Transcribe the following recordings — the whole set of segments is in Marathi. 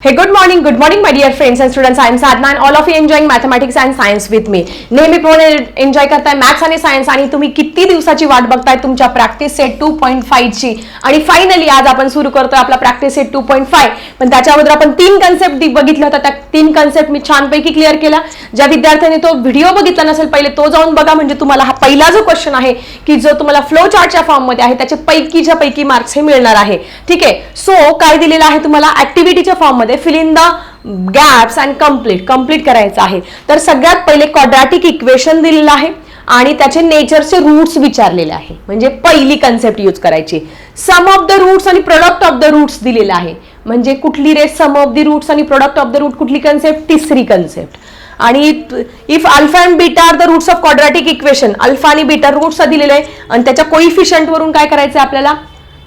Hey, good morning, good morning, my dear friends and students. I am Sadna and all of you enjoying mathematics and science with me. नेहमीप्रमाणे एन्जॉय करताय मॅथ्स आणि सायन्स आणि तुम्ही किती दिवसाची वाट बघताय तुमच्या प्रॅक्टिस सेट टू पॉईंट फायची आणि फायनली आज आपण सुरू करतोय आपला practice set two point five पण त्याच्या अगोदर आपण तीन कन्सेप्ट बघितल्या होत्या त्या तीन कन्सेप्ट मी छानपैकी क्लिअर केला. ज्या विद्यार्थ्यांनी तो व्हिडिओ बघितला नसेल पहिले तो जाऊन बघा. म्हणजे तुम्हाला हा पहिला जो क्वेश्चन आहे की जो तुम्हाला फ्लो चार्टच्या फॉर्ममध्ये आहे त्याचे पैकीच्या पैकी मार्क्स हे मिळणार आहे. ठीक आहे? सो काय दिलेलं आहे तुम्हाला? ऍक्टिव्हिटीच्या फॉर्ममध्ये fill in the gaps and complete complete करायचं आहे. तर सगळ्यात पहिले क्वाड्रॅटिक इक्वेशन दिलेलं आहे आणि त्याचे नेचरचे रूट्स विचारलेले आहे. म्हणजे पहिली कन्सेप्ट यूज करायची. सम ऑफ द रूट्स आणि प्रोडक्ट ऑफ द रूट्स दिलेलं आहे. म्हणजे कुठली रे सम ऑफ द रूट्स आणि प्रोडक्ट ऑफ द रूट कुठली कन्सेप्ट तिसरी कन्सेप्ट आणि if alpha and beta are the roots of quadratic equation alpha आणि बीटा रूट्स दिलेले आहे. आणि त्याच्या कोइफिशियंट वरून काय करायचं आपल्याला?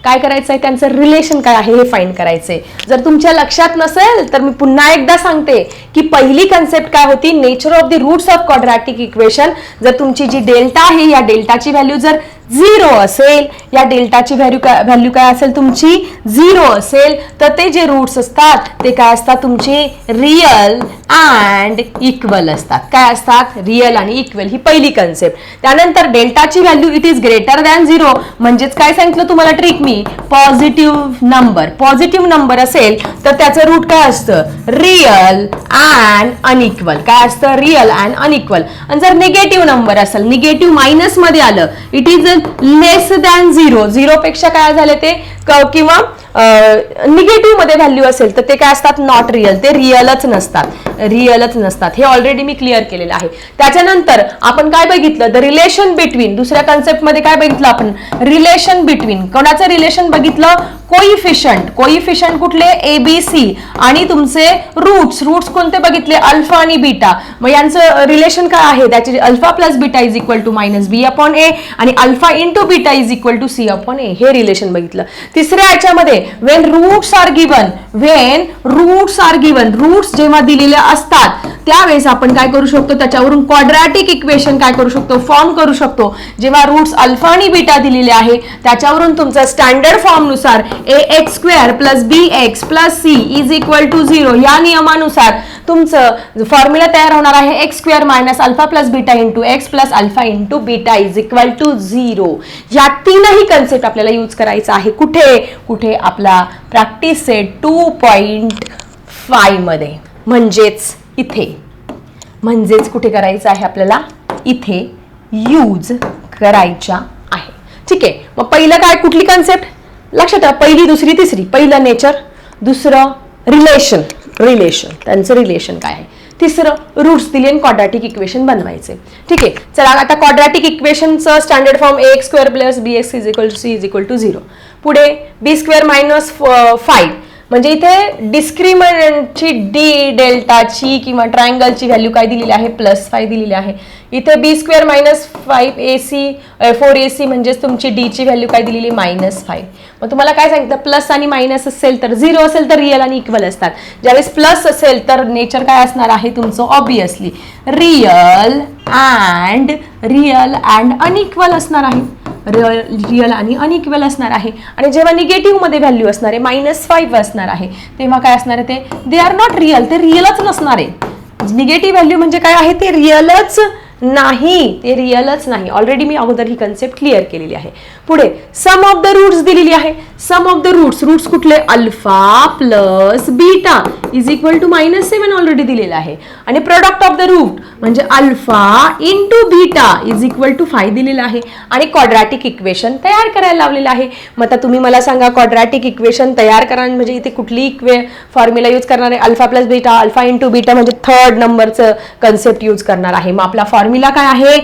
काय करायचं आहे त्यांचं रिलेशन काय आहे हे फाईंड करायचंय. जर तुमच्या लक्षात नसेल तर मी पुन्हा एकदा सांगते की पहिली कन्सेप्ट काय होती? Nature of the roots of quadratic equation जर तुमची जी डेल्टा आहे या डेल्टाची व्हॅल्यू जर झिरो असेल या डेल्टाची व्हॅल्यू काय व्हॅल्यू काय असेल तुमची? झिरो असेल. तर ते जे रूट्स असतात ते काय असतात तुमचे? रिअल अँड इक्वल असतात. काय असतात? रिअल आणि इक्वल. ही पहिली कन्सेप्ट त्यानंतर डेल्टाची value it is greater than zero. म्हणजेच काय सांगितलं तुम्हाला ट्रिक मी? Positive number. पॉझिटिव्ह नंबर असेल तर त्याचं रूट काय असतं? Real and unequal. काय असतं? Real and unequal. आणि जर निगेटिव्ह नंबर असेल निगेटिव्ह मायनसमध्ये आलं it is less than zero zero पेक्षा काय झाले ते? किंवा निगेटिव्हमध्ये व्हॅल्यू असेल तर ते काय असतात? नॉट रिअल ते रिअलच नसतात. रिअलच नसतात. हे ऑलरेडी मी क्लिअर केलेलं आहे. त्याच्यानंतर आपण काय बघितलं? द रिलेशन बिटवीन दुसऱ्या कन्सेप्टमध्ये काय बघितलं आपण? रिलेशन बिटवीन कोणाचं रिलेशन बघितलं? कोइफिशंट कोइफिशंट कुठले? ए बी सी आणि तुमचे रूट्स रूट्स कोणते बघितले? अल्फा आणि बीटा मग यांचं रिलेशन काय आहे? त्याचे alpha plus beta is equal to minus B upon A आणि alpha into beta is equal to C upon A हे रिलेशन बघितलं. तिसऱ्या याच्यामध्ये when roots are given when roots are given roots जेव्हा दिलेले असतात त्यावेळेस आपण काय करू शकतो? त्याच्यावरून क्वाड्रॅटिक इक्वेशन काय करू शकतो? फॉर्म करू शकतो. जेव्हा रूट्स अल्फा आणि बीटा दिलेले आहे त्याच्यावरून तुमचं standard फॉर्मनुसार A X square plus B X plus C is equal to zero या नियमानुसार तुमचं फॉर्म्युला तयार होणार आहे X square minus alpha plus beta into X plus alpha into beta is equal to zero या तीनही कन्सेप्ट आपल्याला यूज करायचा आहे. कुठे कुठे आपला प्रॅक्टिस सेट टू पॉईंट फायमध्ये म्हणजेच इथे. म्हणजेच कुठे करायचं आहे आपल्याला? इथे यूज करायच्या आहे. ठीक आहे. मग पहिलं काय? कुठली कन्सेप्ट लक्षात ठेवा. पहिली दुसरी तिसरी. पहिलं नेचर दुसरं रिलेशन रिलेशन त्यांचं रिलेशन काय आहे? तिसरं रूट्स दिली आणि क्वाड्रॅटिक इक्वेशन बनवायचे. ठीक आहे. चला आता quadratic इक्वेशनचं standard form A X square plus B X is equal to C is equal to zero पुढे बी स्क्वेअर मायनस फाईव्ह म्हणजे इथे डिस्क्रिमिनंटची डी डेल्टाची किंवा ट्रायंगलची व्हॅल्यू काय दिलेली आहे? प्लस फाय दिलेली आहे. इथे B square minus five A C four A C म्हणजेच तुमची डीची व्हॅल्यू काय दिलेली? मायनस फाईव्ह मग तुम्हाला काय सांगितलं? प्लस आणि मायनस असेल तर झिरो असेल तर रिअल आणि इक्वल असतात. ज्यावेळेस प्लस असेल तर नेचर काय असणार आहे? तुमचं obviously real and real and unequal असणार आहे. रिअल रिअल आणि अनइक्वल असणार आहे. आणि जेव्हा निगेटिव्हमध्ये व्हॅल्यू असणार आहे मायनस फाईव्ह असणार आहे तेव्हा काय असणार आहे ते? दे आर नॉट रिअल ते रिअलच नसणार आहे. निगेटिव्ह व्हॅल्यू म्हणजे काय आहे? ते रिअलच नाही ते रिअलच नाही. ऑलरेडी मी अगोदर ही कन्सेप्ट क्लिअर केलेली आहे. पुढे सम ऑफ द रूट्स दिलेली आहे. Sum of the roots roots कुठले? Alpha plus beta is equal to minus seven already दिलेलं आहे. आणि प्रोडक्ट ऑफ द रूट म्हणजे alpha into beta is equal to five दिलेला आहे. आणि क्वाड्रॅटिक इक्वेशन तयार करायला लावलेलं आहे. मग आता तुम्ही मला सांगा क्वाड्रॅटिक इक्वेशन तयार करा म्हणजे इथे कुठली इक्वे फॉर्म्युला यूज करणार आहे? Alpha plus beta alpha into beta म्हणजे थर्ड नंबरचं कन्सेप्ट यूज करणार आहे. मग आपला फॉर्म्युला काय आहे?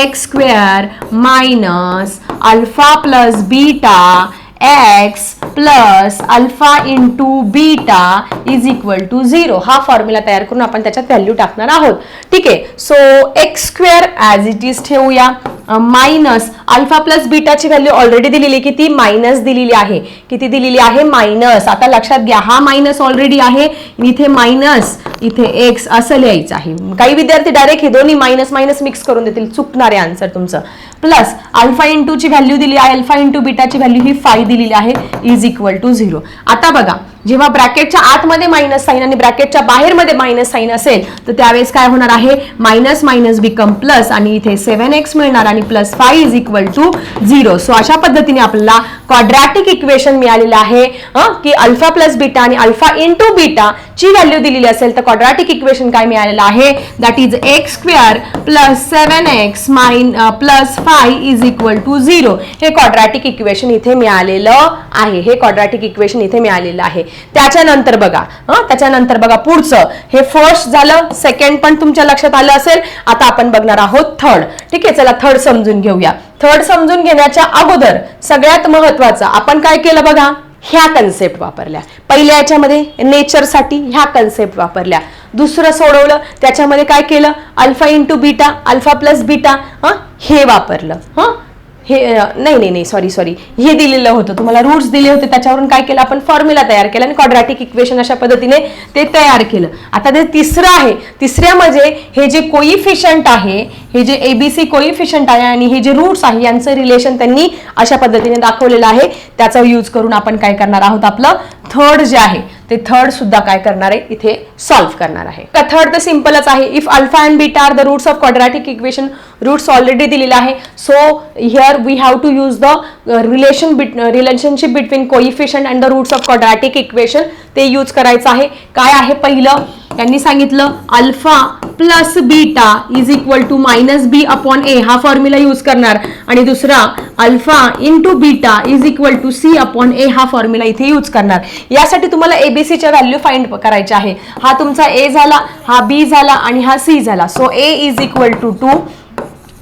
X square minus alpha plus beta X plus alpha into beta is equal to zero. हा फॉर्म्युला तयार करून आपण त्याच्यात व्हॅल्यू टाकणार आहोत. ठीक आहे. So X square as it is ठेवूया. मायनस अल्फा प्लस बीटाची व्हॅल्यू ऑलरेडी दिलेली किती? मायनस दिलेली आहे. किती दिलेली आहे? मायनस. आता लक्षात घ्या हा मायनस ऑलरेडी आहे. इथे मायनस इथे एक्स असं लिहायचं आहे. काही विद्यार्थी डायरेक्ट हे दोन्ही मायनस मायनस मिक्स करून देतील. चुकणारे आन्सर तुमचं. प्लस अल्फा इंटूची व्हॅल्यू दिली आहे. अल्फा इंटू बीटाची व्हॅल्यू ही फाय दिलेली आहे. इज इक्वल टू झिरो आता बघा जेव्हा ब्रॅकेटच्या आतमध्ये मायनस साईन आणि ब्रॅकेटच्या बाहेरमध्ये मायनस साईन असेल तर त्यावेळेस काय होणार आहे? मायनस मायनस बिकम प्लस आणि इथे सेव्हन एक्स मिळणार आणि plus five is equal to zero so अशा पद्धतीने आपल्याला क्वाड्रॅटिक इक्वेशन मिळालेलं आहे. की अल्फा प्लस बीटा आणि अल्फा इंटू बीटा ची व्हॅल्यू दिलेली असेल तर क्वाड्रॅटिक इक्वेशन काय मिळालेलं आहे? That is X square plus seven X minus plus five is equal to zero हे क्वाड्रॅटिक इक्वेशन इथे मिळालेलं आहे. हे क्वाड्रॅटिक इक्वेशन इथे मिळालेलं आहे. त्याच्यानंतर बघा हां? त्याच्यानंतर बघा पुढचं. हे फर्स्ट झालं सेकंड पण तुमच्या लक्षात आलं असेल. आता आपण बघणार आहोत थर्ड ठीक आहे चला थर्ड समजून घेऊया. थर्ड समजून घेण्याच्या अगोदर सगळ्यात महत्वाचं आपण काय केलं बघा? ह्या कन्सेप्ट वापरल्या. पहिल्या याच्यामध्ये नेचरसाठी ह्या कन्सेप्ट वापरल्या. दुसरं सोडवलं त्याच्यामध्ये काय केलं? Alpha into beta alpha plus beta हे वापरलं हां? हे नाही नाही नाही सॉरी सॉरी हे दिलेलं होतं. तुम्हाला रूट्स दिले होते त्याच्यावरून काय केलं? आपण फॉर्म्युला तयार केला आणि क्वाड्रॅटिक इक्वेशन अशा पद्धतीने ते तयार केलं. आता ते तिसरं आहे. तिसऱ्यामध्ये म्हणजे हे जे कोइफिशंट आहे हे जे एबीसी कोइफिशंट आहे आणि हे जे रूट्स आहे यांचं रिलेशन त्यांनी अशा पद्धतीने दाखवलेलं आहे. त्याचा यूज करून आपण काय करणार आहोत? आपलं थर्ड जे आहे ते थर्ड सुद्धा काय करणार आहे? इथे सॉल्व्ह करणार आहे. का थर्ड तर सिम्पलच आहे. If alpha and beta are the roots of quadratic equation roots already दिलेला आहे. So here we have to use the relation bit relationship between coefficient and the roots of quadratic equation ते यूज करायचं आहे. काय आहे पहिलं? त्यांनी सांगितलं alpha plus beta is equal to minus B upon A हा फॉर्म्युला यूज करणार. आणि दुसरा alpha into beta is equal to C upon A हा फॉर्म्युला इथे यूज करणार. यासाठी तुम्हाला एबीसीच्या व्हॅल्यू फाइंड करायचे आहे. हा तुमचा ए झाला हा बी झाला आणि हा सी झाला. So A is equal to two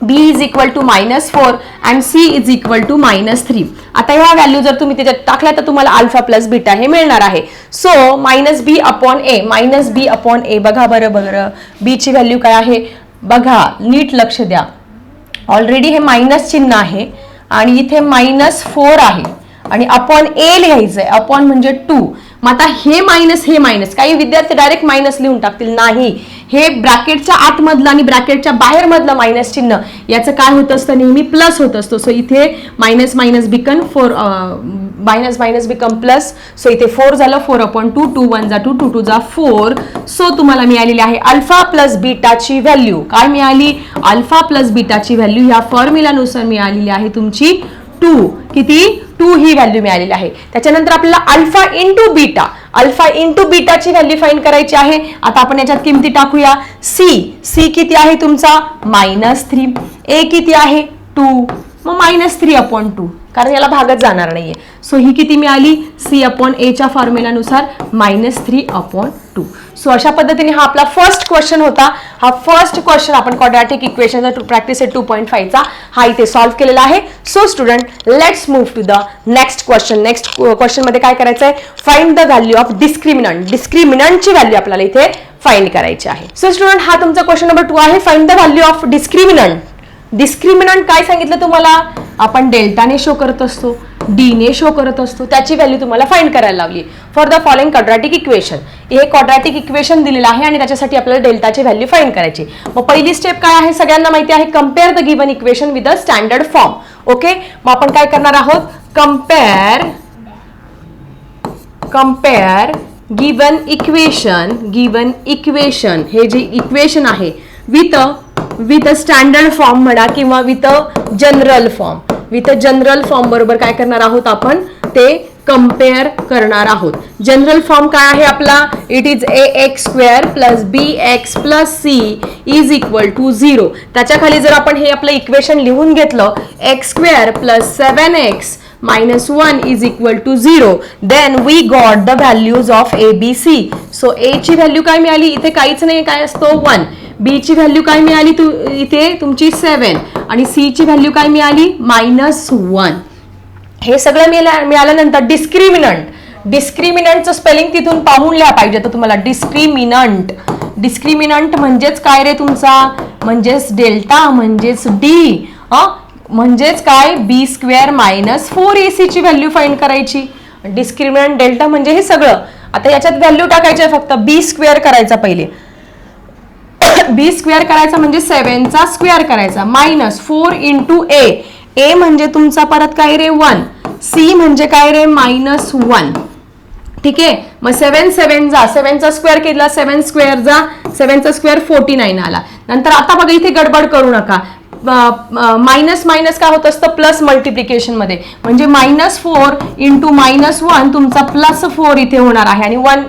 B is equal to minus four and C is equal to minus three आता ह्या व्हॅल्यू जर तुम्ही त्याच्यात टाकल्या तर तुम्हाला अल्फा प्लस बीटा हे मिळणार आहे. So minus B upon A minus B upon A बघा बरं बरं. बीची व्हॅल्यू काय आहे? बघा नीट लक्ष द्या. ऑलरेडी हे मायनस चिन्ह आहे आणि इथे मायनस फोर आहे. आणि अपॉन ए लिहायचं आहे अपॉन म्हणजे टू मग आता हे मायनस हे मायनस काही विद्यार्थी डायरेक्ट मायनस लिहून टाकतील. नाही. हे ब्रॅकेटच्या आतमधलं आणि ब्रॅकेटच्या बाहेर मधलं मायनस चिन्ह याचं काय होत असतं? नेहमी प्लस होत असतो. सो इथे minus minus become four minus minus become plus so इथे फोर झालं four upon two two one जा टू टू टू जा फोर सो तुम्हाला मिळालेली आहे अल्फा प्लस बीटाची व्हॅल्यू काय मिळाली? अल्फा प्लस बीटाची व्हॅल्यू ह्या फॉर्म्युलानुसार मिळालेली आहे तुमची टू किती? टू ही व्हॅल्यू मिळालेली आहे. त्याच्यानंतर आपल्याला alpha into beta alpha into बीटाची value find करायची आहे. आता आपण याच्यात किमती टाकूया. सी सी किती आहे तुमचा? मायनस थ्री ए किती आहे? टू मग मायनस थ्री अपॉन टू कारण याला भागच जाणार नाहीये. सो ही किती मिळाली? सी अपॉन एच्या फॉर्म्युलानुसार minus three upon two so अशा पद्धतीने हा आपला फर्स्ट क्वेश्चन होता. हा फर्स्ट क्वेश्चन आपण क्वाड्रॅटिक इक्वेशनचा प्रॅक्टिस आहे टू पॉईंट फाईव्हचा हा इथे सॉल्व्ह केलेला आहे. So student let's move to the next question next क्वेश्चनमध्ये काय करायचं आहे find the value of discriminant डिस्क्रिमिनंटची value आपल्याला इथे फाईंड करायची आहे. सो स्टुडंट हा तुमचा क्वेश्चन नंबर टू आहे. Find the value of discriminant discriminant काय सांगितलं तुम्हाला? आपण डेल्टाने शो करत असतो डीने शो करत असतो त्याची व्हॅल्यू तुम्हाला फाईंड करायला लावली for the following quadratic equation हे कॉड्रॅटिक इक्वेशन दिलेलं आहे आणि त्याच्यासाठी आपल्याला डेल्टाची व्हॅल्यू फाईंड करायची मग पहिली स्टेप काय आहे? सगळ्यांना माहिती आहे compare the given equation with the standard form okay मग आपण काय करणार आहोत? Compare compare given equation given equation हे जे इक्वेशन आहे with with a standard form म्हणा किंवा with a general form with a general form बरोबर काय करणार आहोत आपण? ते कंपेअर करणार आहोत. जनरल फॉर्म काय आहे आपला? It is A X square plus B X plus C is equal to zero त्याच्याखाली जर आपण हे आपलं इक्वेशन लिहून घेतलं X square plus seven X minus one is equal to zero then we got the values of A B C so A ची व्हॅल्यू काय मिळाली? इथे काहीच नाही काय असतो? वन बी ची व्हॅल्यू काय मिळाली इथे? तुमची सेवन आणि सी ची व्हॅल्यू काय मिळाली? मायनस वन हे सगळं मिळाल्या मिळाल्यानंतर डिस्क्रिमिनंट डिस्क्रिमिनंटचं स्पेलिंग तिथून पाहून लिहा पाहिजे. तर तुम्हाला डिस्क्रिमिनंट डिस्क्रिमिनंट म्हणजेच काय रे तुमचा? म्हणजेच डेल्टा म्हणजेच डी म्हणजेच काय? B square minus four A ची व्हॅल्यू फाईंड करायची. डिस्क्रिमिनंट डेल्टा म्हणजे हे सगळं. आता याच्यात व्हॅल्यू टाकायची आहे फक्त. बी स्क्वेअर करायचा पहिले. बी स्क्वेअर करायचा म्हणजे सेव्हनचा स्क्वेअर करायचा. Minus four into A. A म्हणजे तुमचा परत काय रे? वन. सी म्हणजे काय रे? Minus one. ठीक आहे? मग सेवन सेवन जा. सेवनचा स्क्वेअर केला सेवन स्क्वेअर जा. सेवनचा स्क्वेअर फोर्टी नाईन आला. नंतर आता बघा इथे गडबड करू नका. मायनस मायनस काय होत असतं? प्लस मल्टिप्लिकेशनमध्ये. म्हणजे minus four into minus one तुमचा प्लस फोर इथे होणार आहे. आणि वन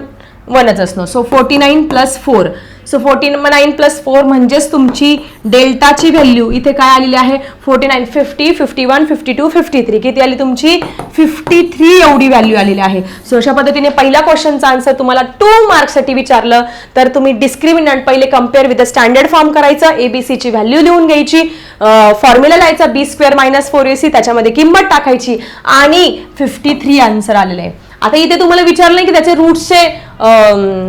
वनच असणं so forty nine plus four. So forty nine plus four म्हणजेच तुमची डेल्टाची व्हॅल्यू इथे काय आलेली आहे? Forty nine fifty fifty one fifty two fifty three किती आली तुमची? फिफ्टी थ्री एवढी व्हॅल्यू आलेली आहे. सो अशा पद्धतीने पहिल्या क्वेश्चनचा आन्सर तुम्हाला टू मार्क्ससाठी विचारलं. तर तुम्ही डिस्क्रिमिनंट पहिले कंपेअर विथ स्टँडर्ड फॉर्म करायचं. एबीसीची व्हॅल्यू लिहून घ्यायची. फॉर्म्युला लिहायचा. B square minus four A C त्याच्यामध्ये किंमत टाकायची. आणि फिफ्टी थ्री आन्सर आलेलं. आहे आता इथे तुम्हाला विचारलं की त्याचे रूट्सचे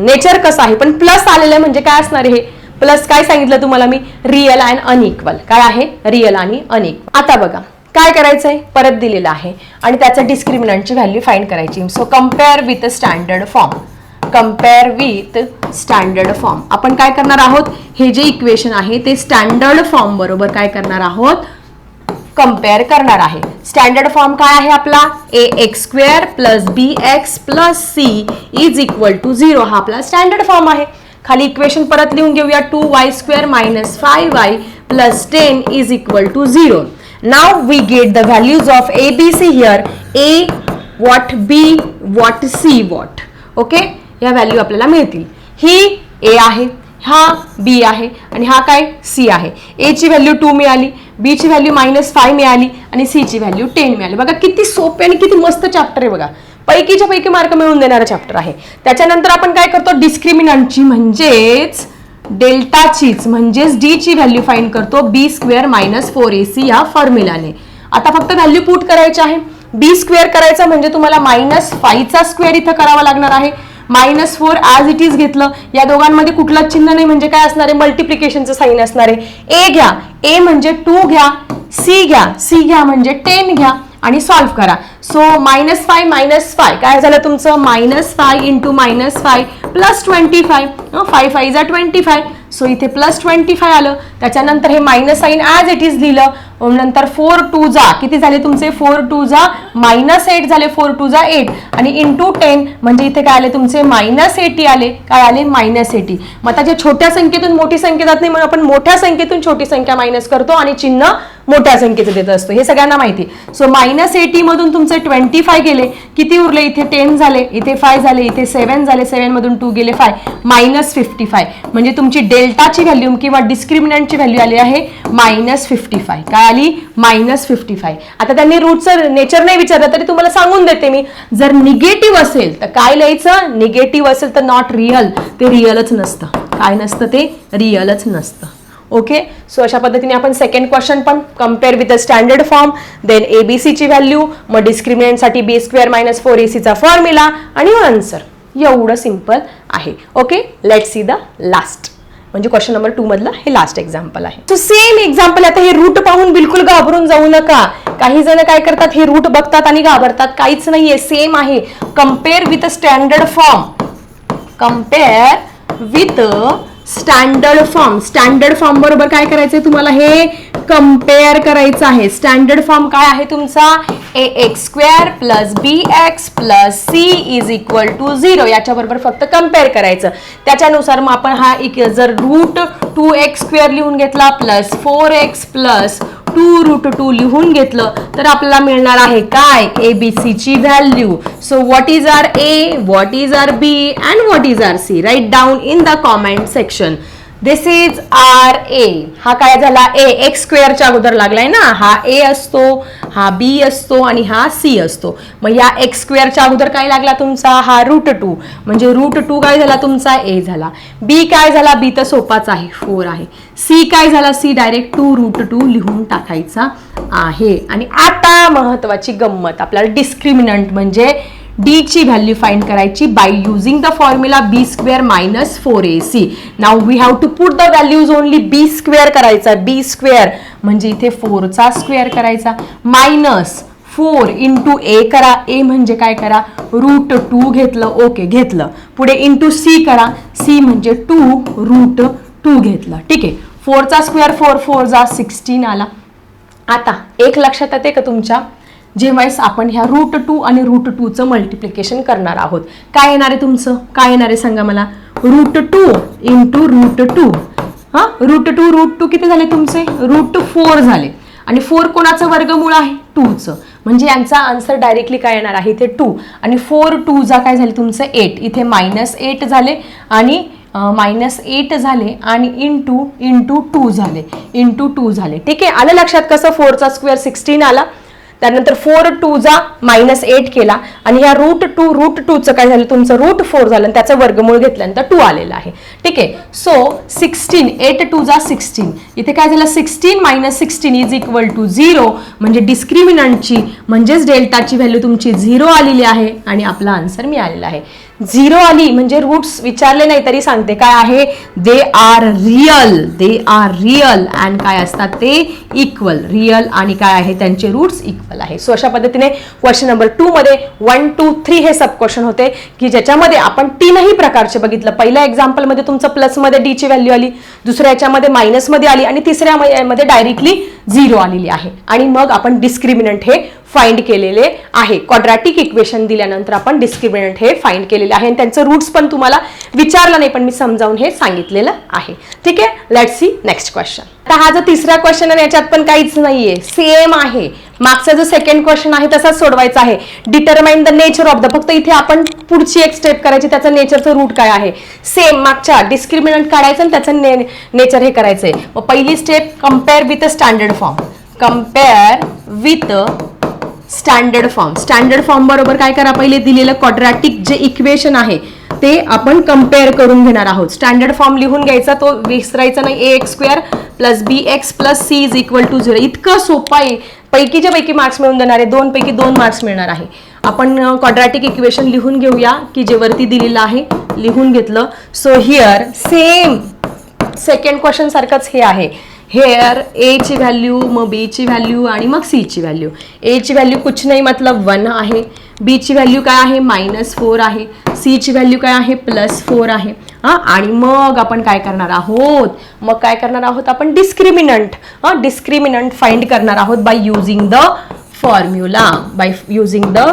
नेचर कसं आहे? पण प्लस आलेलं आहे म्हणजे काय असणार हे? प्लस काय सांगितलं तुम्हाला मी? रिअल अँड अनइक्वल काय आहे? रिअल आणि अनइक्वल आता बघा काय करायचंय? परत दिलेलं आहे. आणि त्याचं डिस्क्रिमिनंटची व्हॅल्यू फाईंड करायची. So compare with standard form compare with standard form आपण काय करणार आहोत? हे जे इक्वेशन आहे ते स्टँडर्ड फॉर्म बरोबर काय करणार आहोत? कंपेअर करणार आहे. स्टँडर्ड फॉर्म काय आहे आपला? A X square plus B X plus C is equal to zero हा आपला स्टँडर्ड फॉर्म आहे. खाली इक्वेशन परत लिहून घेऊया. Two Y square minus five Y plus ten is equal to zero now we get the values of A B C here A what B what C what okay या व्हॅल्यू आपल्याला मिळतील. ही ए आहे. हा बी आहे आणि हा काय सी आहे. ए ची व्हॅल्यू टू मिळाली बी ची व्हॅल्यू मायनस फाय मिळाली आणि सी ची व्हॅल्यू टेन मिळाली. बघा किती सोपे आणि किती मस्त चॅप्टर आहे बघा. पैकीच्या पैकी मार्क मिळवून देणारा चॅप्टर आहे. त्याच्यानंतर आपण काय करतो? डिस्क्रिमिनंटची म्हणजेच डेल्टाचीच म्हणजेच डी ची व्हॅल्यू फाईन करतो. B square minus four A C या फॉर्म्युलाने आता फक्त व्हॅल्यू पुट करायची आहे. बी स्क्वेअर करायचा म्हणजे तुम्हाला मायनस फाईव्हचा स्क्वेअर इथं करावा लागणार आहे. Minus four as it is घेतलं. या दोघांमध्ये कुठलाच चिन्ह नाही. म्हणजे काय असणार आहे? मल्टिप्लिकेशनचं साईन असणार आहे. ए घ्या. ए म्हणजे टू घ्या. सी घ्या. सी घ्या म्हणजे टेन घ्या. आणि सॉल्व्ह करा. So minus five minus five काय झालं तुमचं? Minus five into minus five plus twenty five five five जा ट्वेंटी फाय सो इथे प्लस ट्वेंटी फाय आलं. त्याच्यानंतर हे minus sign as it is लिहिलं. नंतर फोर टू जा. किती झाले तुमचे? फोर टू जा. मायनस एट झाले फोर टू जा एट आणि इंटू टेन म्हणजे इथे काय आले तुमचे? मायनस एटी आले. काय आले? मायनस एटी मग आता जे छोट्या संख्येतून मोठी संख्या जात नाही म्हणून आपण मोठ्या संख्येतून छोटी संख्या मायनस करतो आणि चिन्ह मोठ्या संख्येचं देत असतो. हे सगळ्यांना माहिती सो मायनस एटी मधून तुमचे ट्वेंटी फाय गेले. किती उरले? इथे टेन झाले. इथे फाय झाले. इथे सेव्हन झाले. सेव्हन मधून टू गेले फाय मायनस फिफ्टी फाय म्हणजे तुमची डेल्टाची व्हॅल्यू किंवा डिस्क्रिमिनंटची व्हॅल्यू आली आहे मायनस फिफ्टी फाय काय आली? मायनस फिफ्टी फाय आता त्यांनी रूटचं नेचर नाही विचारलं तरी तुम्हाला सांगून देते मी. जर निगेटिव्ह असेल तर काय लिहायचं? निगेटिव्ह असेल तर नॉट रिअल ते रिअलच नसतं. काय नसतं ते? रिअलच नसतं. ओके सो अशा पद्धतीने आपण सेकंड क्वेश्चन पण compare with the standard form then एबीसीची value मग डिस्क्रिमिनंटसाठी बी स्क्वेअर मायनस फोर एसीचा फॉर्म्युला आणि आन्सर एवढं सिंपल आहे. Okay let see the last म्हणजे क्वेश्चन नंबर टू मधलं हे लास्ट एक्झाम्पल आहे. सो सेम एक्झाम्पल आता हे रूट पाहून बिलकुल घाबरून जाऊ नका. काही जण काय करतात? हे रूट बघतात आणि घाबरतात. काहीच नाहीये. सेम आहे. Compare with standard form compare with standard form standard form बरोबर काय करायचंय तुम्हाला? हे कंपेअर करायचं आहे. स्टँडर्ड फॉर्म काय आहे तुमचा? A X square plus B X plus C is equal to zero याच्याबरोबर फक्त कंपेअर करायचं. त्याच्यानुसार मग आपण हा एक जर रूट टू एक्स स्क्वेअर लिहून घेतला plus four X plus two root two लिहून घेतलं तर आपल्याला मिळणार आहे काय? ए बी सी ची value so what is our A what is our B and what is our C write down in the comment section this is our A हा काय झाला? ए एक्स स्क्वेअरच्या अगोदर लागलाय ना? हा ए असतो हा बी असतो आणि हा सी असतो. मग या एक्स स्क्वेअरच्या अगोदर काय लागला तुमचा? हा रूट टू म्हणजे रूट टू काय झाला तुमचा? ए झाला. बी काय झाला? बी तर सोपाच आहे फोर आहे. सी काय झाला? C direct two root two लिहून टाकायचा आहे. आणि आता महत्वाची गंमत आपल्याला डिस्क्रिमिनंट म्हणजे डी ची व्हॅल्यू फाइंड करायची by using the formula B square minus four A C now we have to put the values only B square करायचा. बी स्क्वेअर म्हणजे इथे फोरचा स्क्वेअर करायचा. मायनस फोर इंटू ए करा. ए म्हणजे काय करा? रूट टू घेतलं. ओके घेतलं. पुढे इंटू सी करा. सी म्हणजे टू रूट टू घेतलं. ठीक आहे. फोरचा स्क्वेअर फोर फोर जा सिक्स्टीन आला. आता एक लक्षात येते का तुमच्या? जेव्हाच आपण ह्या रूट टू आणि रूट टूचं मल्टिप्लिकेशन करणार आहोत. काय येणार आहे तुमचं? काय येणार आहे? सांगा मला. Root two into root two हां? रूट टू रूट टू किती झाले तुमचे? रूट फोर झाले. आणि फोर कोणाचं वर्गमूळ आहे? टूचं म्हणजे यांचा आन्सर डायरेक्टली काय येणार आहे? इथे टू आणि फोर टू जा काय झाले तुमचं? एट इथे मायनस एट झाले आणि मायनस एट झाले आणि इन टू इंटू टू झाले. इंटू टू झाले. ठीक आहे? आलं लक्षात कसं फोरचा स्क्वेअर सिक्स्टीन आला? त्यानंतर फोर टूचा मायनस एट केला. आणि ह्या रूट टू रूट टूचं काय झालं? तुमचं रूट फोर झालं आणि त्याचं वर्गमूळ घेतल्यानंतर टू आलेलं आहे. ठीक आहे? सो सिक्स्टीन एट टू जा सिक्स्टीन इथे काय झालं? Sixteen minus sixteen is equal to zero म्हणजे डिस्क्रिमिनंटची म्हणजेच डेल्टाची व्हॅल्यू तुमची झिरो आलेली आहे आणि आपला आन्सर मिळालेला आहे. झिरो आली म्हणजे रूट्स विचारले नाही तरी सांगते. काय आहे? They are real they are real and काय असतात ते? इक्वल रिअल आणि काय आहे? त्यांचे रूट्स इक्वल आहे. सो अशा पद्धतीने क्वेश्चन नंबर टू मध्ये वन टू थ्री हे सब क्वेश्चन होते की ज्याच्यामध्ये आपण तीनही प्रकारचे बघितलं. पहिल्या एक्झाम्पलमध्ये तुमचं प्लसमध्ये डीची व्हॅल्यू आली दुसऱ्या याच्यामध्ये मायनसमध्ये आली आणि तिसऱ्यामध्ये डायरेक्टली झिरो आलेली आहे. आणि मग आपण डिस्क्रिमिनंट हे फाइंड केलेले आहे. क्वाड्रॅटिक इक्वेशन दिल्यानंतर आपण डिस्क्रिमिनंट हे फाइंड केलेले आहे. आणि त्यांचं रूट्स पण तुम्हाला विचारलं नाही पण मी समजावून हे सांगितलेलं आहे. ठीक आहे? लेट सी नेक्स्ट क्वेश्चन आता हा जो तिसरा क्वेश्चन आहे याच्यात पण काहीच नाहीये. सेम आहे. मागचा जो सेकंड क्वेश्चन आहे तसाच सोडवायचा आहे. Determine the nature of the फक्त इथे आपण पुढची एक स्टेप करायची त्याचं नेचरचं रूट काय आहे. सेम मागच्या डिस्क्रिमिनंट काढायचं आणि त्याचं ने नेचर हे करायचंय. मग पहिली step compare with standard form compare with standard form standard form बरोबर काय करा पहिले? दिलेलं क्वाड्रॅटिक जे इक्वेशन आहे ते आपण कंपेअर करून घेणार आहोत. स्टँडर्ड फॉर्म लिहून घ्यायचा तो विसरायचा नाही. A X square plus B X plus C is equal to zero इतकं सोपं आहे. पैकीच्या पैकी मार्क्स मिळून देणार आहे. दोन पैकी दोन मार्क्स मिळणार आहे. आपण क्वाड्रॅटिक इक्वेशन लिहून घेऊया की जे वरती दिलेलं आहे लिहून घेतलं. So here same second question सारखंच हे आहे. हेअर ए ची व्हॅल्यू मग बी ची व्हॅल्यू आणि मग सी ची व्हॅल्यू ए ची व्हॅल्यू कुछ नाही मतलब वन आहे. बी ची व्हॅल्यू काय आहे? मायनस फोर आहे. सी ची व्हॅल्यू काय आहे? प्लस फोर आहे. हां? आणि मग आपण काय करणार आहोत? मग काय करणार आहोत? आपण डिस्क्रिमिनंट हां? डिस्क्रिमिनंट फाइंड करणार आहोत by using the formula by using the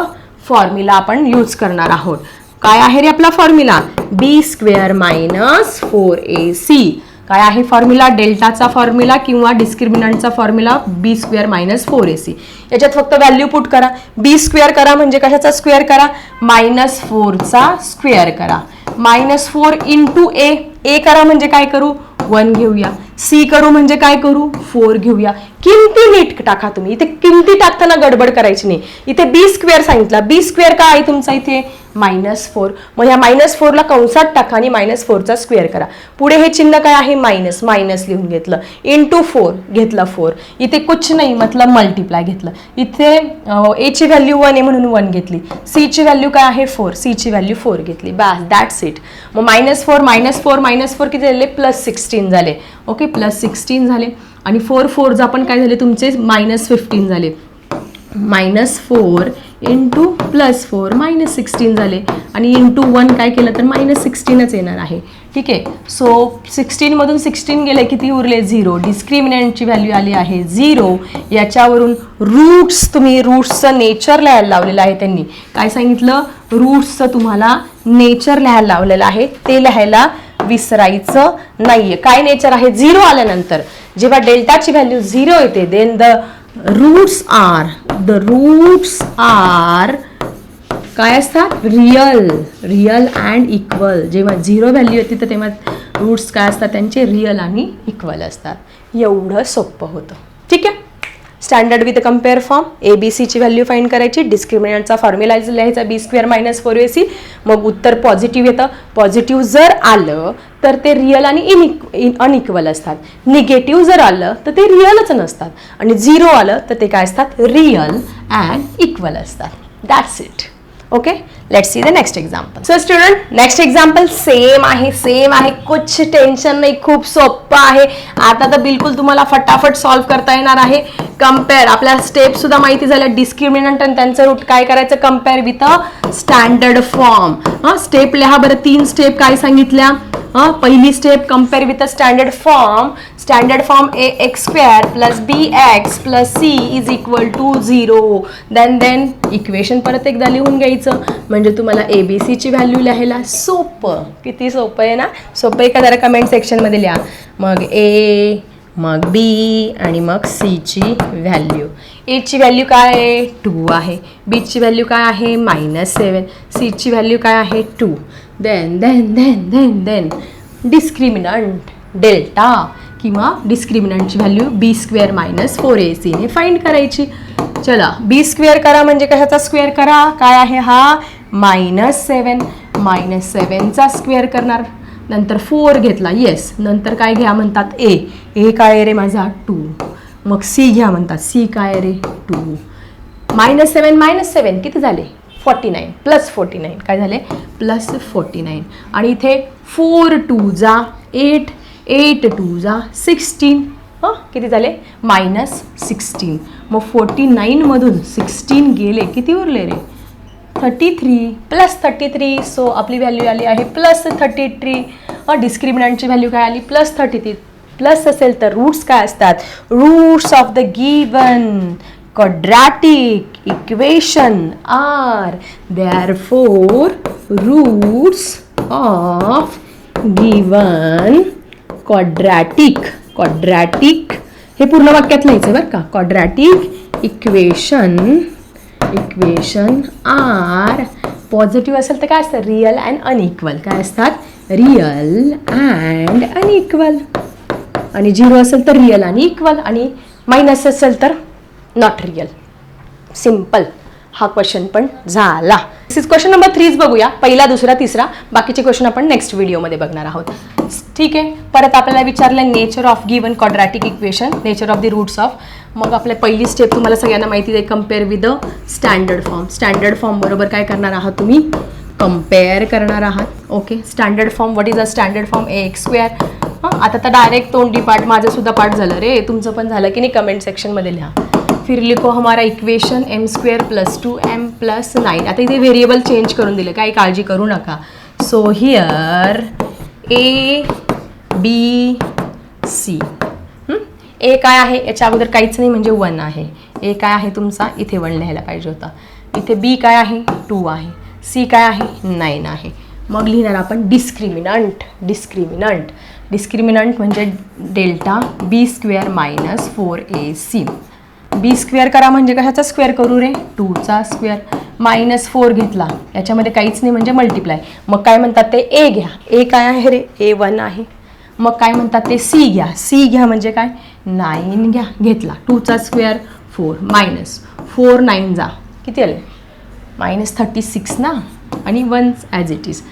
formula आपण यूज करणार आहोत. काय आहे रे आपला formula B square minus four A C काय आहे फॉर्म्युला डेल्टाचा फॉर्म्युला किंवा डिस्क्रिमिनंटचा formula B square minus four A C याच्यात फक्त व्हॅल्यू पुट करा. बी स्क्वेअर करा म्हणजे कशाचा स्क्वेअर करा? मायनस फोरचा स्क्वेअर करा. Minus four into A A करा म्हणजे काय करू? वन घेऊया. सी करू म्हणजे काय करू? फोर घेऊया. किमती नीट टाका तुम्ही. इथे किमती टाकताना गडबड करायची नाही. इथे बी स्क्वेअर सांगितला. बी स्क्वेअर काय आहे तुमचा इथे? मायनस फोर मग ह्या मायनस फोरला कंसात टाका आणि मायनस फोरचा स्क्वेअर करा. पुढे हे चिन्ह काय आहे? मायनस मायनस लिहून घेतलं. इंटू फोर घेतलं फोर इथे कुछ नाही मतलब मल्टिप्लाय घेतलं. इथे एची व्हॅल्यू वन आहे म्हणून वन घेतली. सी ची व्हॅल्यू काय आहे? फोर सी ची व्हॅल्यू फोर घेतली. बॅस दॅट्स इट मग minus four minus four minus four किती झाले? प्लस सिक्स्टीन झाले. ओके प्लस सिक्स्टीन झाले. आणि फोर फोर आपण काय झाले तुमचे मायनस फिफ्टीन झाले. Minus four into plus four minus sixteen झाले. आणि इंटू वन काय केलं तर मायनस सिक्स्टीनच येणार आहे. ठीक आहे? सो सिक्स्टीनमधून सिक्स्टीन गेले किती उरले? झिरो डिस्क्रिमिनंटची व्हॅल्यू आली आहे झिरो याच्यावरून रूट्स तुम्ही रूट्सचं नेचर लिहायला लावलेलं आहे त्यांनी. काय सांगितलं? रूट्सचं तुम्हाला नेचर लिहायला लावलेलं आहे. ते लिहायला विसरायचं नाहीये. काय नेचर आहे? झिरो आल्यानंतर. जेव्हा डेल्टाची व्हॅल्यू झिरो येते then the roots are the roots are काय असतात? रिअल रिअल अँड इक्वल जेव्हा झिरो व्हॅल्यू येते तर तेव्हा रूट्स काय असतात? त्यांचे रिअल आणि इक्वल असतात. एवढं सोपं होतं. ठीक आहे? Standard with compare form A B सीची व्हॅल्यू फाईंड करायची. डिस्क्रिमिनंटचा फॉर्म्युला लिहायचा B square minus four A C मग उत्तर पॉझिटिव्ह येतं. पॉझिटिव्ह जर आलं तर ते रिअल आणि इनिक अनइक्वल असतात. निगेटिव्ह जर आलं तर ते रिअलच नसतात. आणि झिरो आलं तर ते काय असतात? रिअल अँड इक्वल असतात. That's it okay let see the next example so student next example same आहे सेम आहे. कुछ टेन्शन नाही खूप सोपं आहे. आता तर बिलकुल तुम्हाला फटाफट सॉल्व्ह करता येणार आहे. कंपेअर आपल्या स्टेप सुद्धा माहिती झाल्या. डिस्क्रिमिनंट आणि त्यांचं रूट काय करायचं? Compare with a standard form हा स्टेप लिहा बरं. तीन स्टेप काय सांगितल्या? हा पहिली step compare with a standard form standard form A X square plus B X plus C is equal to zero then then equation परत एकदा लिहून घ्यायचं. म्हणजे तुम्हाला ए बी सीची व्हॅल्यू लिहायला सोपं. किती सोपं आहे ना? सोपं आहे का? जरा कमेंट सेक्शनमध्ये लिहा. मग ए मग बी आणि मग सीची व्हॅल्यू एची व्हॅल्यू काय आहे? टू आहे. बीची व्हॅल्यू काय आहे? मायनस सेवन सीची व्हॅल्यू काय आहे? Two then then then then then discriminant delta किंवा डिस्क्रिमिनंटची value B square minus four A सीने फाईंड करायची. चला बी स्क्वेअर करा म्हणजे कशाचा स्क्वेअर करा. काय आहे हा? मायनस सेवन मायनस सेवनचा स्क्वेअर करणार. नंतर फोर घेतला. येस नंतर काय घ्या म्हणतात? ए ए काय रे माझा? टू मग सी घ्या म्हणतात. सी काय रे? Two minus seven minus seven किती झाले? Forty nine plus forty nine काय झाले? प्लस फोर्टी नाईन आणि इथे फोर टू जा. एट एट टू जा सिक्स्टीन. हां? किती झाले? Minus sixteen. मग फोर्टी नाईनमधून सिक्स्टीन गेले किती उरले रे? Thirty three. Plus thirty three so आपली व्हॅल्यू आली आहे प्लस थर्टी थ्री. डिस्क्रिमिनंटची व्हॅल्यू काय आली? Plus thirty three. प्लस असेल तर रूट्स काय असतात? Roots of the given quadratic equation are therefore roots of given quadratic quadratic हे पूर्ण वाक्यात लिहायचं बरं का. Quadratic equation equation are positive असेल तर काय असतं? रिअल अँड अनइक्वल काय असतात? रिअल अँड अनइक्वल आणि झिरो असेल तर रिअल आणि इक्वल आणि मायनस असेल तर नॉट रिअल सिंपल हा क्वेश्चन पण झाला. क्वेश्चन नंबर थ्रीच बघूया. पहिला दुसरा तिसरा. बाकीचे क्वेश्चन आपण नेक्स्ट व्हिडिओमध्ये बघणार आहोत. ठीक आहे. परत आपल्याला विचारलं nature of given quadratic equation nature of the roots of मग आपल्या पहिली स्टेप तुम्हाला सगळ्यांना माहिती आहे compare with the standard form standard form बरोबर काय करणार आहात तुम्ही? कंपेअर करणार आहात. Okay standard form what is a standard form A X square हां आता तर डायरेक्ट तोंडी पाठ माझं सुद्धा पाठ झालं रे. तुमचं पण झालं की नाही कमेंट सेक्शनमध्ये लिहा. फिर लिखो हमारा equation M square plus two M plus nine आता इथे व्हेरिएबल चेंज करून दिलं. काही काळजी करू नका. So here A B C A काय आहे? याच्या अगोदर काहीच नाही म्हणजे वन आहे. ए काय आहे तुमचा? इथे वन लिहायला पाहिजे होता. इथे बी काय आहे? टू आहे. सी काय आहे? नाईन आहे. मग लिहिणार आपण डिस्क्रिमिनंट डिस्क्रिमिनंट डिस्क्रिमिनंट म्हणजे delta B square minus four A C B square करा म्हणजे कशाचा स्क्वेअर करू रे? टूचा स्क्वेअर. मायनस फोर घेतला. याच्यामध्ये काहीच नाही म्हणजे मल्टिप्लाय. मग काय म्हणतात ते? ए घ्या. ए काय आहे रे? ए वन आहे. मग काय म्हणतात ते? सी घ्या. सी घ्या म्हणजे काय? नाईन घ्या. घेतला. टूचा square four minus. Four nine जा. किती आले? मायनस थर्टी सिक्स ना? आणि one as it is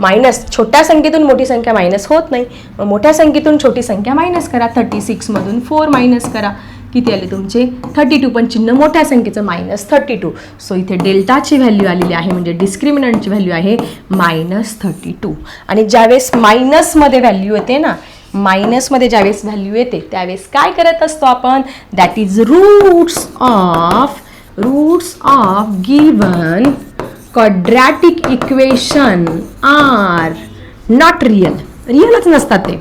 minus. छोट्या संख्येतून मोठी संख्या मायनस होत नाही. मग मोठ्या संख्येतून छोटी संख्या मायनस करा. थर्टी सिक्समधून फोर मायनस करा. किती आले तुमचे? थर्टी टू पण चिन्ह मोठ्या संख्येचं मायनस थर्टी टू सो इथे डेल्टाची व्हॅल्यू आलेली आहे म्हणजे डिस्क्रिमिनंटची व्हॅल्यू आहे मायनस थर्टी टू आणि ज्यावेळेस मायनसमध्ये व्हॅल्यू येते ना मायनसमध्ये ज्यावेळेस व्हॅल्यू येते त्यावेळेस काय करत असतो आपण? That is roots of roots of given quadratic equation are not real रिअलच नसतात ते.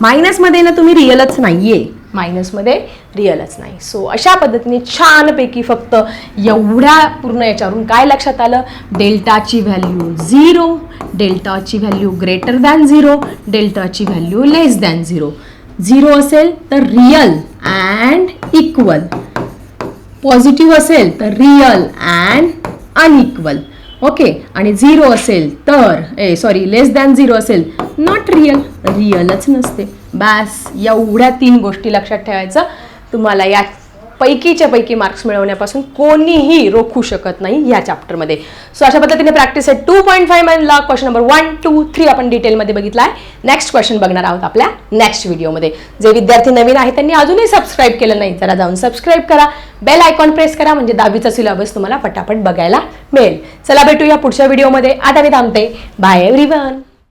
मायनसमध्ये ना तुम्ही रिअलच नाही आहे मायनसमध्ये रिअलच नाही. सो अशा पद्धतीने छानपैकी फक्त एवढ्या पूर्ण याच्यावरून काय लक्षात आलं? डेल्टाची व्हॅल्यू झिरो डेल्टाची value greater than zero डेल्टाची value less than zero zero असेल तर रिअल अँड इक्वल पॉझिटिव्ह असेल तर रिअल अँड अनइक्वल ओके आणि झिरो असेल तर A sorry less than zero असेल नॉट रिअल रिअलच नसते. बस एवढ्या तीन गोष्टी लक्षात ठेवायचं. तुम्हाला या पैकीच्या पैकी मार्क्स मिळवण्यापासून कोणीही रोखू शकत नाही या चॅप्टरमध्ये सो अशा पद्धतीने प्रॅक्टिस आहे. टू पॉईंट फाईव्ह मधला question number one two three आपण डिटेलमध्ये बघितला आहे नेक्स्ट क्वेश्चन बघणार आहोत आपल्या नेक्स्ट व्हिडिओमध्ये जे विद्यार्थी नवीन आहेत त्यांनी अजूनही सबस्क्राईब केलं नाही जरा जाऊन सबस्क्राईब करा. बेल आयकॉन प्रेस करा म्हणजे दहावीचा सिलेबस तुम्हाला पटापट बघायला मिळेल. चला भेटूया पुढच्या व्हिडिओमध्ये आता मी थांबते. Bye every